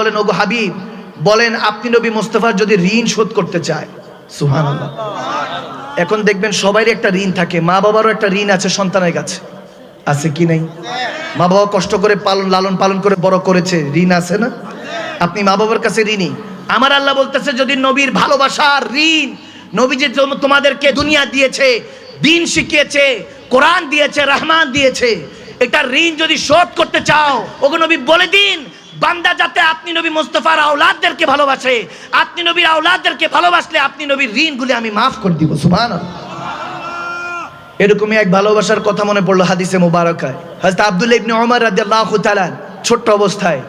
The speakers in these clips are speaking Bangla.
বলেন, ওগো হাবিব, বলেন আপনি নবী মোস্তফার যদি ঋণ শোধ করতে চায়। সুহান এখন দেখবেন সবারই একটা ঋণ থাকে, মা বাবারও একটা ঋণ আছে, সন্তানের কাছে। আছে কি নেই? মা বাবা কষ্ট করে পালন, লালন পালন করে বড় করেছে, ঋণ আছে না? আপনি মা বাবার কাছে ঋণী। আমার আল্লাহ বলতেছে, যদি নবীর ভালোবাসার ঋণ নবী যে তোমাদেরকে দুনিয়া দিয়েছে, দিন শিখিয়েছে, কোরআন দিয়েছে, রহমান দিয়েছে, এটা ঋণ যদি শোধ করতে চাও, ওগো নবী বলে দিন বান্দা যাতে আপনি নবী মোস্তফার আওলাদদেরকে ভালোবাসে, আপনি নবীর আওলাদদেরকে ভালোবাসলে আপনি নবীর ঋণগুলি আমি মাফ করে দিব, সুবহানাল্লাহ। এরকমই এক ভালোবাসার কথা মনে পড়ল হাদিসে মুবারকায়। হযরত আব্দুল্লাহ ইবনে ওমর রাদিয়াল্লাহু তাআলা ছোট্ট অবস্থায়।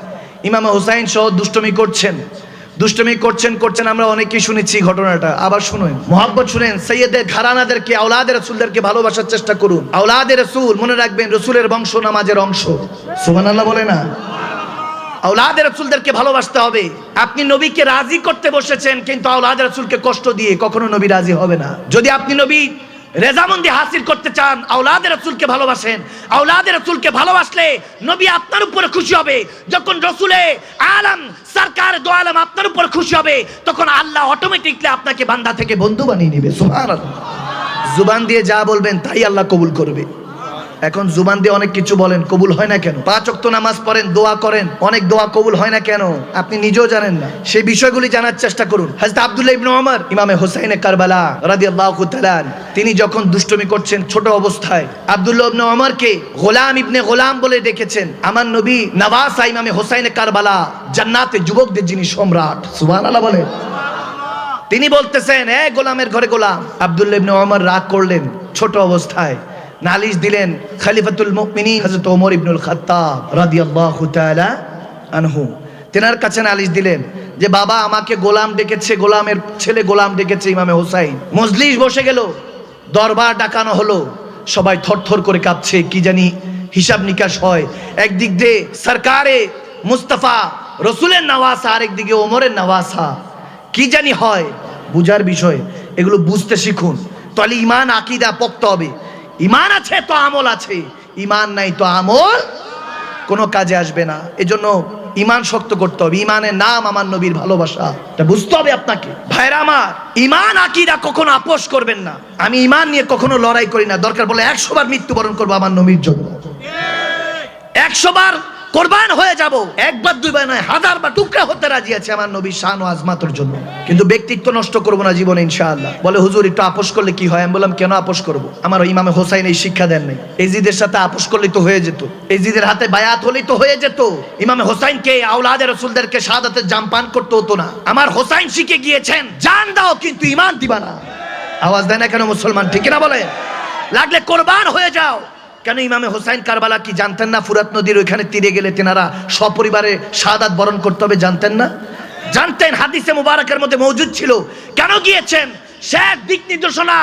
ইমাম হুসাইন সহ দুষ্টমি করছেন। দুষ্টমি করছেন করছেন, আমরা অনেকেই শুনেছি ঘটনাটা। আবার শুনুন। মোহাব্বত শুনেন, সৈয়দের ঘরানাদেরকে, আওলাদের রসুলদেরকে ভালোবাসার চেষ্টা করুন। আওলাদের রসুল, মনে রাখবেন, রসুলের বংশ, নামাজের অংশ। সুবহানাল্লাহ বলে না? আওলাদের রসুলদেরকে ভালোবাসতে হবে। আপনি নবীকে রাজি করতে বসেছেন, কিন্তু আওলাদের রসুলকে কষ্ট দিয়ে কখনো নবী রাজি হবে না। যদি আপনি নবী রেজামন্দি হাসিল করতে চান, আওলাদের রসুলকে ভালোবাসেন, আওলাদের রসুলকে ভালোবাসলে নবী আপনার উপরে খুশি হবে। যখন রসুলে আলম, সরকার, দো আলম আপনার উপর খুশি হবে, তখন আল্লাহ অটোমেটিকলি আপনাকে বান্দা থেকে বন্ধু বানিয়ে নেবে। জুবান দিয়ে যা বলবেন, তাই আল্লাহ কবুল করবে। এখন জুবান দিয়ে অনেক কিছু বলেন, কবুল হয় না কেন? পাঁচ অক্ত নামাজ পড়েন, দোয়া করেন, অনেক দোয়া কবুল হয় না কেন? আপনি নিজেও জানেন না। সেই বিষয়গুলি জানার চেষ্টা করুন। হযরত আব্দুল্লাহ ইবনে ওমর, ইমামে হোসাইনে কারবালা রাদিয়াল্লাহু তাআলা তিনি যখন দুষ্টমি করছেন ছোট অবস্থায়, আব্দুল্লাহ ইবনে ওমরকে গোলাম ইবনে গোলাম বলে ডেকেছেন। আমার নবী নওয়াসা ইমামে হোসাইনে কারবালা জান্নাতে যুবকদের যিনি সম্রাট, সুবহানাল্লাহ বলেন। তিনি বলতেছেন, এ গোলামের ঘরে গোলাম। আব্দুল্লাহ ইবনে ওমর রাগ করলেন ছোট অবস্থায়। নালিশ দিলেন খলিফাতুল মুমিনিন হযরত ওমর ইবনুল খাত্তাব রাদিয়াল্লাহু তাআলা আনহু। তেনার কাছে নালিশ দিলেন যে, বাবা, আমাকে গোলাম ডেকেছে, গোলামের ছেলে গোলাম ডেকেছে ইমামে হোসাইন। মজলিস বসে গেল, দরবার ডাকানো হলো। সবাই থরথর করে কাঁপছে, কি জানি হিসাব নিকাশ হয়। একদিক দিয়ে সরকারে মুস্তাফা, রসুলের নওয়াসা আরেক দিকে ওমরের নওয়াসা কি জানি হয়, বুঝার বিষয়, এগুলো বুঝতে শিখুন। তাহলে ইমান আকিদা, পক্ত হবে। ইমান আছে, তো আমল আছে। ইমান নাই, তো আমল কোনো কাজে আসবে না। এজন্য ইমান শক্ত করতে হবে। ইমানের নাম আমার নবীর ভালোবাসা। এটা বুঝতে হবে আপনাকে। ভাইরা আমার, ইমান আকিরা কখনো আপোষ করবেন না। আমি ইমান নিয়ে কখনো লড়াই করি না। দরকার বলে একশো বার মৃত্যুবরণ করব আমার নবীর জন্য। একশো বার কোরবান হয়ে যাব। একবার, দুইবার নয় হাজার বার টুকরা হতে রাজি আছে আমার নবী শান ও আজমাতের জন্য। কিন্তু ব্যক্তিত্ব নষ্ট করব না জীবনে, ইনশাআল্লাহ। বলে, হুজুর, একটু আপোষ করলে কি হয়? আমি বললাম, কেন আপোষ করব? আমার ইমামে হোসাইন এই শিক্ষা দেন নাই। এজিদের সাথে আপোষ করলেই তো হয়ে যেত। এজিদের হাতে বায়াত হলেই তো হয়ে যেত। ইমামে হোসাইনকে আউলাদের রসুলদেরকে শাহাদাতের জাম পান করতে হতো না। আমার হোসাইন শিখে গিয়েছেন, জান দাও, কিন্তু ইমান দিবা না। আওয়াজ দেয় না কেন মুসলমান, ঠিক না বলে লাগলে কোরবান হয়ে যাও। কেন ইমামে হোসাইন কারবালা কি জানতেন না? ফুরাত নদীর ওইখানে তীরে গেলে তেনারা সপরিবারে সাদাত বরণ করতে হবে জানতেন না? জানতেন, হাদিসে মুবারকের মধ্যে মজুদ ছিল। কেন গিয়েছেন? শেষ দিক নির্দেশনা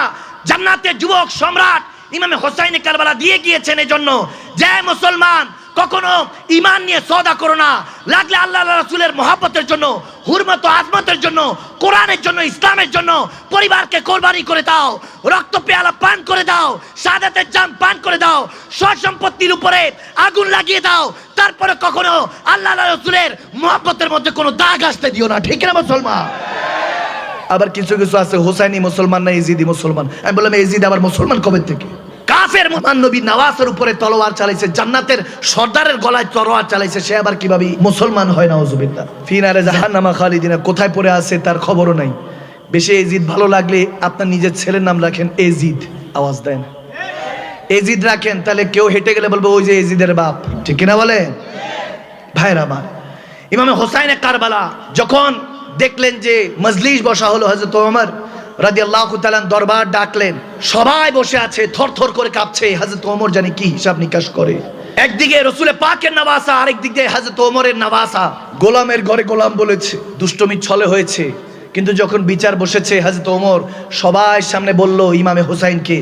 জান্নাতের যুবক, সম্রাট ইমামে হোসাইনে কারবালা দিয়ে গিয়েছেন এই জন্য যে মুসলমান কখনো ইমান নিয়ে সদা করো না। লাগলে আল্লাহ রাসূলের মহাব্বতের জন্য, হুরমত আজমতের জন্য, কোরআনের জন্য, ইসলামের জন্য পরিবারকে কোরবানি করে দাও, রক্ত পেয়ালা পান করে দাও, সাদাতের জাম পান করে দাও সম্পত্তির উপরে আগুন লাগিয়ে দাও, তারপরে কখনো আল্লাহ রসুলের মহাব্বতের মধ্যে কোনো দাগ আসতে দিও না। ঠিক না মুসলমান? আবার কিছু কিছু আছে, হোসাইনি মুসলমান না, ইজিদি মুসলমান? আমি বললাম, ইজিদ আবার মুসলমান কবে থেকে? কাফের মহান নবী উপরে তলোয়ার চালাইছে, জান্নাতের সর্দারের গলায় তলোয়ার চালাইছে, সে আবার কীভাবে মুসলমান হয় না ওজুবিল্লাহ ফিনারে জাহান্নামা খালিদিনা, কোথায় পড়ে আছে তার খবরও নাই। বেশি এজিদ ভালো লাগলে আপনার নিজের ছেলের নাম রাখেন এজিদ, আওয়াজ দেন। এজিদ রাখেন, তাহলে কেউ হেঁটে গেলে বলব, ওই যে এজিদের বাপ। ঠিক কিনা বলেন? ভাইরা আমার, ইমামে হোসাইনে কারবালা যখন দেখলেন যে মজলিস বসা হলো হজরত ওমর রাজি আল্লাহ দরবার ডাকলেন, সবাই বসে আছে থর থর করে কাঁপছে। হজরত ওমর জানি কি হিসাব নিকাশ করে। একদিকে রসুলে পাকের নাবাসা আরেক দিকে হজরত ওমরের নাবাসা গোলামের ঘরে গোলাম বলেছে, দুষ্টমি ছলে হয়েছে। কিন্তু যখন বিচার বসেছে, হাজরত ওমর সবাই সামনে বলল, ইমামে হোসাইনকে,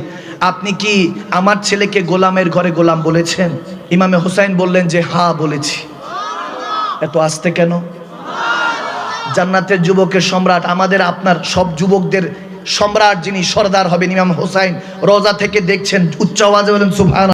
আপনি কি আমার ছেলেকে গোলামের ঘরে গোলাম বলেছেন? ইমামে হোসাইন বললেন যে হা বলেছি। এত আসতে কেন? জান্নাতের যুবকের সম্রাট, আমাদের আপনার সব যুবকদের সম্রাট যিনি সর্দার হবেন ইমাম হোসাইন রোজা থেকে দেখছেন উচ্চ আওয়াজে বলেন সুবহান